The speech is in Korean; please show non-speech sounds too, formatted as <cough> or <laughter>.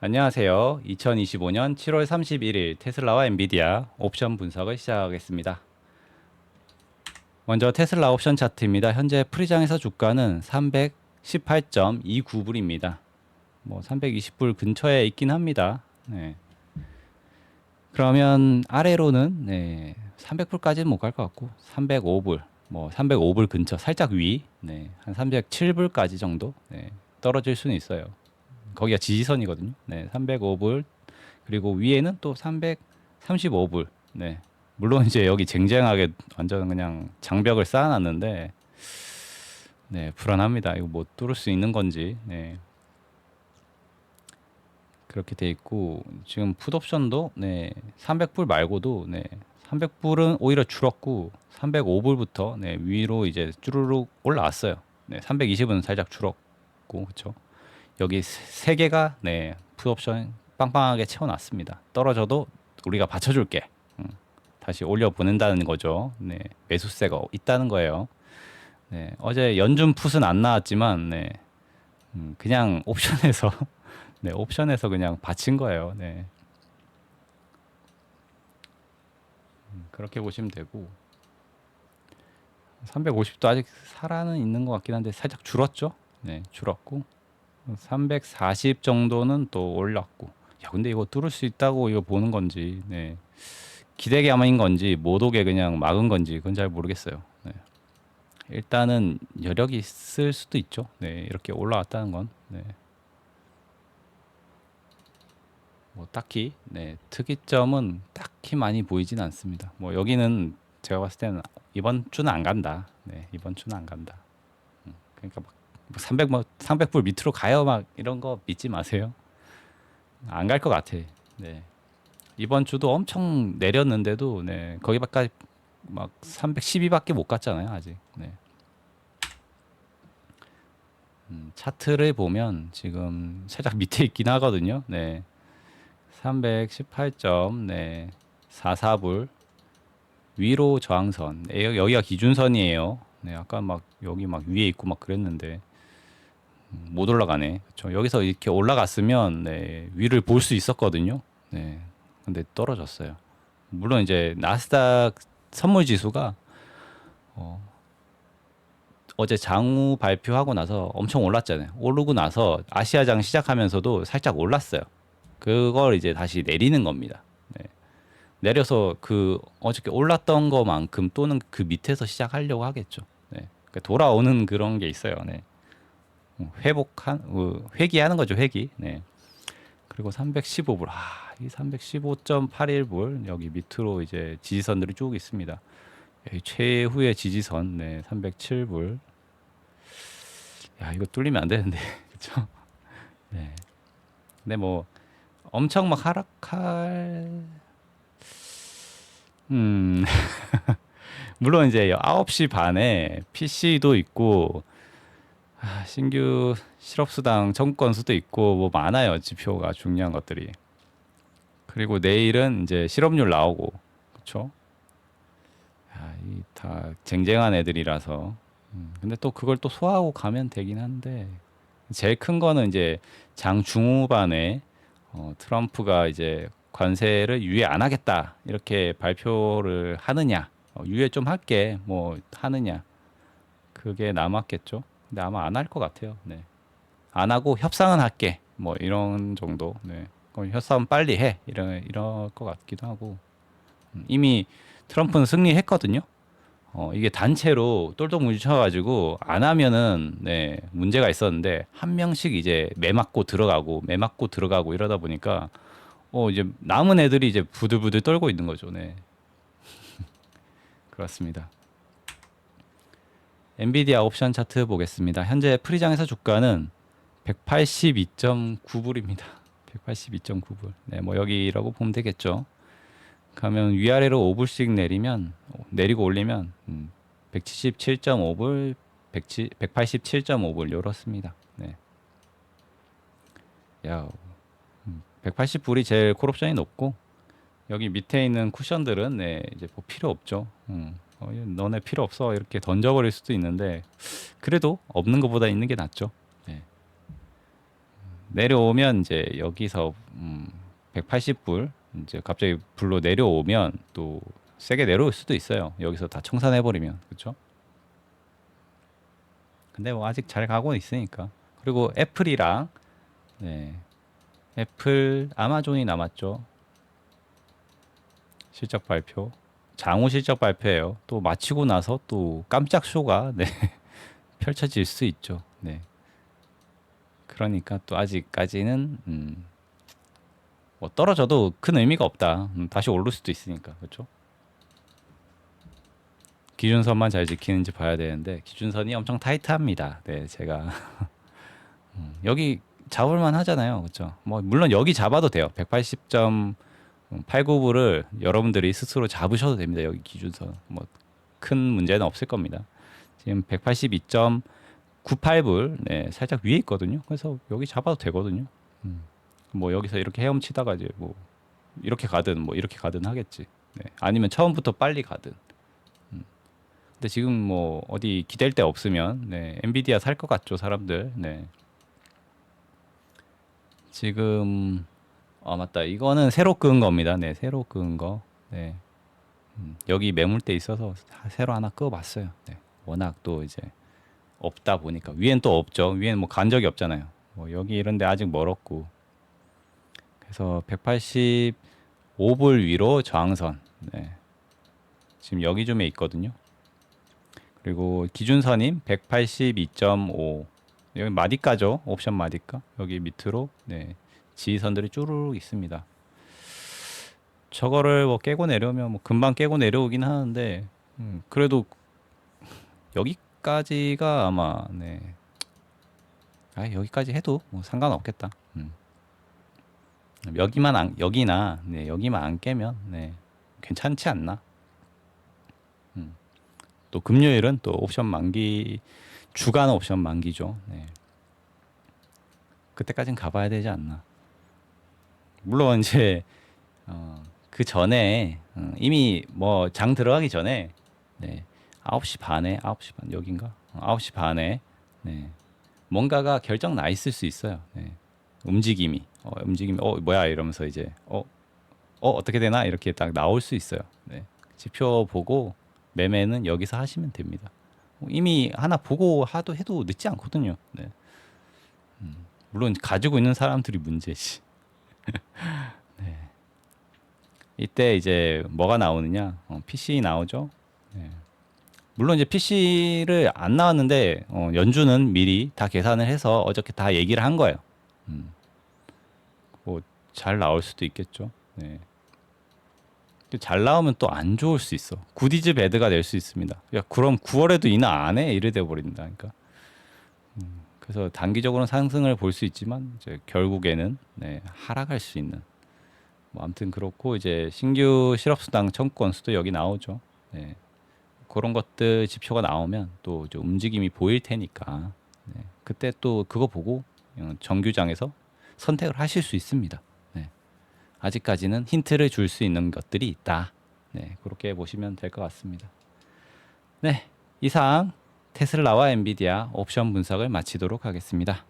안녕하세요. 2025년 7월 31일 테슬라와 엔비디아 옵션 분석을 시작하겠습니다. 먼저 테슬라 옵션 차트입니다. 현재 프리장에서 주가는 318.29불입니다. 뭐 320불 근처에 있긴 합니다. 네. 그러면 아래로는 네, 300불까지는 못 갈 것 같고 305불, 뭐 305불 근처 살짝 위, 네, 한 307불까지 정도 네, 떨어질 수는 있어요. 거기가 지지선이거든요. 네, 305불 그리고 위에는 또 335불. 네, 물론 이제 여기 쟁쟁하게 완전 그냥 장벽을 쌓아놨는데 네 불안합니다. 이거 못 뚫을 수 있는 건지. 네. 그렇게 돼 있고 지금 풋옵션도 네 300불 말고도 네 300불은 오히려 줄었고 305불부터 네 위로 이제 쭈루룩 올라왔어요. 네 320은 살짝 줄었고 그렇죠. 여기 세- 세 개가 네 풋옵션 빵빵하게 채워놨습니다. 떨어져도 우리가 받쳐줄게. 음, 다시 올려 보낸다는 거죠. 네 매수세가 있다는 거예요. 네 어제 연준 풋은 안 나왔지만 네 음, 그냥 <laughs> 옵션에서 네, 옵션에서 그냥 받친 거예요. 네. 음, 그렇게 보시면 되고 350도 아직 살아는 있는 것 같긴 한데 살짝 줄었죠. 네, 줄었고 340 정도는 또 올랐고. 야, 근데 이거 뚫을 수 있다고 이거 보는 건지, 네. 기대감인 건지 못 오게 그냥 막은 건지 그건 잘 모르겠어요. 네. 일단은 여력이 있을 수도 있죠. 네, 이렇게 올라왔다는 건. 네. 뭐 딱히 네, 특이점은 딱히 많이 보이진 않습니다. 뭐 여기는 제가 봤을 때는 이번 주는 안 간다. 네, 이번 주는 안 간다. 음, 그러니까 막 300, 뭐 300불 밑으로 가요 막 이런 거 믿지 마세요. 안 갈 것 같아. 네. 이번 주도 엄청 내렸는데도 네, 거기밖에 막 312밖에 못 갔잖아요, 아직. 네. 음, 차트를 보면 지금 살짝 밑에 있긴 하거든요. 네. 318점, 네, 44불 위로 저항선. 네, 여기- 여기가 기준선이에요. 네, 아까 막 여기 막 위에 있고 막 그랬는데 음, 못 올라가네. 그렇죠. 여기서 이렇게 올라갔으면 네, 위를 볼 수 있었거든요. 네, 근데 떨어졌어요. 물론 이제 나스닥 선물 지수가 어, 어제 장우 발표하고 나서 엄청 올랐잖아요. 오르고 나서 아시아장 시작하면서도 살짝 올랐어요. 그걸 이제 다시 내리는 겁니다. 네. 내려서 그 어저께 올랐던 것만큼 또는 그 밑에서 시작하려고 하겠죠. 네. 그러니까 돌아오는 그런 게 있어요. 네. 어, 회복한 어, 회귀하는 거죠. 회귀. 네. 그리고 315불. 아, 이 315.81불 여기 밑으로 이제 지지선들이 쭉 있습니다. 최후의 지지선. 네. 307불. 야, 이거 뚫리면 안 되는데. <laughs> 그렇죠? 네. 근데 뭐 엄청 막 하락할 음 <laughs> 물론 이제 9시 반에 PC도 있고 아, 신규 실업수당 청구권 수도 있고 뭐 많아요. 지표가 중요한 것들이. 그리고 내일은 이제 실업률 나오고. 그렇죠 이다 쟁쟁한 애들이라서. 음, 근데 또 그걸 또 소화하고 가면 되긴 한데 제일 큰 거는 이제 장 중후반에 어, 트럼프가 이제 관세를 유예 안 하겠다 이렇게 발표를 하느냐. 어, 유예 좀 할게. 뭐 하느냐. 그게 남았겠죠 근데 아마 안 할 것 같아요 네. 안 하고 협상은 할게 뭐 이런 정도 네. 그럼 협상 빨리 해 이런 이럴 것 같기도 하고 음, 이미 트럼프는 승리했거든요 어, 이게 단체로 똘똘 뭉쳐가지고 안 하면은 네, 문제가 있었는데 한 명씩 이제 매 맞고 들어가고 매 맞고 들어가고 이러다 보니까 어 이제 남은 애들이 이제 부들부들 떨고 있는 거죠. 네. <laughs> 그렇습니다. 엔비디아 옵션 차트 보겠습니다. 현재 프리장에서 주가는 182.9불입니다. 182.9불. 네, 뭐 여기라고 보면 되겠죠. 가면 위아래로 5불씩 내리면 내리고 올리면 음, 177.5불, 187.5불 이렇습니다. 네. 야, 음, 180불이 제일 콜옵션이 높고 여기 밑에 있는 쿠션들은 네, 이제 뭐 필요 없죠. 음, 어, 너네 필요 없어 이렇게 던져버릴 수도 있는데 그래도 없는 것보다 있는 게 낫죠. 네. 음, 내려오면 이제 여기서 음, 180불 이제 갑자기 불로 내려오면 또 세게 내려올 수도 있어요. 여기서 다 청산해 버리면 그렇죠? 근데 뭐 아직 잘 가고 있으니까. 그리고 애플이랑 네. 애플, 아마존이 남았죠. 실적 발표. 장후 실적 발표예요. 또 마치고 나서 또 깜짝 쇼가 네. <laughs> 펼쳐질 수 있죠. 네. 그러니까 또 아직까지는 음, 뭐 떨어져도 큰 의미가 없다. 음, 다시 오를 수도 있으니까 그렇죠. 기준선만 잘 지키는지 봐야 되는데 기준선이 엄청 타이트합니다. 네, 제가 <laughs> 음, 여기 잡을만 하잖아요. 그렇죠? 뭐 물론 여기 잡아도 돼요. 180.89불을 여러분들이 스스로 잡으셔도 됩니다. 여기 기준선 뭐 큰 문제는 없을 겁니다. 지금 182.98불 네, 살짝 위에 있거든요. 그래서 여기 잡아도 되거든요. 음. 뭐 여기서 이렇게 헤엄치다가 이제 뭐 이렇게 가든 뭐 이렇게 가든 하겠지. 네. 아니면 처음부터 빨리 가든. 음. 근데 지금 뭐 어디 기댈 데 없으면 네, 엔비디아 살 것 같죠, 사람들. 네. 지금 아 맞다. 이거는 새로 끄은 겁니다. 네, 새로 끄은 거. 네. 음, 여기 매물대 있어서 다 새로 하나 끄어봤어요. 네. 워낙 또 이제 없다 보니까 위엔 또 없죠. 위엔 뭐 간 적이 없잖아요. 뭐 여기 이런데 아직 멀었고. 그래서 185불 위로 저항선. 네. 지금 여기 좀에 있거든요. 그리고 기준선임 182.5. 여기 마디가죠. 옵션 마디가. 여기 밑으로 네. 지지선들이 쭈루룩 있습니다. 저거를 뭐 깨고 내려오면 뭐 금방 깨고 내려오긴 하는데 음, 그래도 여기까지가 아마 네. 아 여기까지 해도 뭐 상관없겠다. 음. 여기만 안 여기나 네, 여기만 안 깨면 네, 괜찮지 않나? 음. 또 금요일은 또 옵션 만기 주간 옵션 만기죠. 네. 그때까진 가봐야 되지 않나. 물론 이제 어, 그 전에 어, 이미 뭐 장 들어가기 전에 네, 9시 반에 9시 반 여긴가? 어, 9시 반에 네, 뭔가가 결정 나 있을 수 있어요. 네. 움직임이 어, 움직임이 어 뭐야 이러면서 이제 어, 어 어떻게 되나 이렇게 딱 나올 수 있어요. 네. 지표 보고 매매는 여기서 하시면 됩니다. 이미 하나 보고 하도 해도 늦지 않거든요. 네. 음, 물론 가지고 있는 사람들이 문제지. <laughs> 네. 이때 이제 뭐가 나오느냐? 어, PC 나오죠. 네. 물론 이제 PC를 안 나왔는데 어, 연주는 미리 다 계산을 해서 어저께 다 얘기를 한 거예요. 음. 뭐잘 나올 수도 있겠죠. 네. 잘 나오면 또 안 좋을 수 있어. 구디즈 배드가 될 수 있습니다. 야 그럼 9월에도 인하 안 해? 이래 돼 버린다. 그러니까. 음, 그래서 단기적으로는 상승을 볼 수 있지만 이제 결국에는 네, 하락할 수 있는. 뭐 아무튼 그렇고 이제 신규 실업수당 청구 건수도 여기 나오죠. 네. 그런 것들 지표가 나오면 또 움직임이 보일 테니까 네. 그때 또 그거 보고 어, 정규장에서 선택을 하실 수 있습니다. 네. 아직까지는 힌트를 줄 수 있는 것들이 있다. 네, 그렇게 보시면 될 것 같습니다. 네, 이상 테슬라와 엔비디아 옵션 분석을 마치도록 하겠습니다.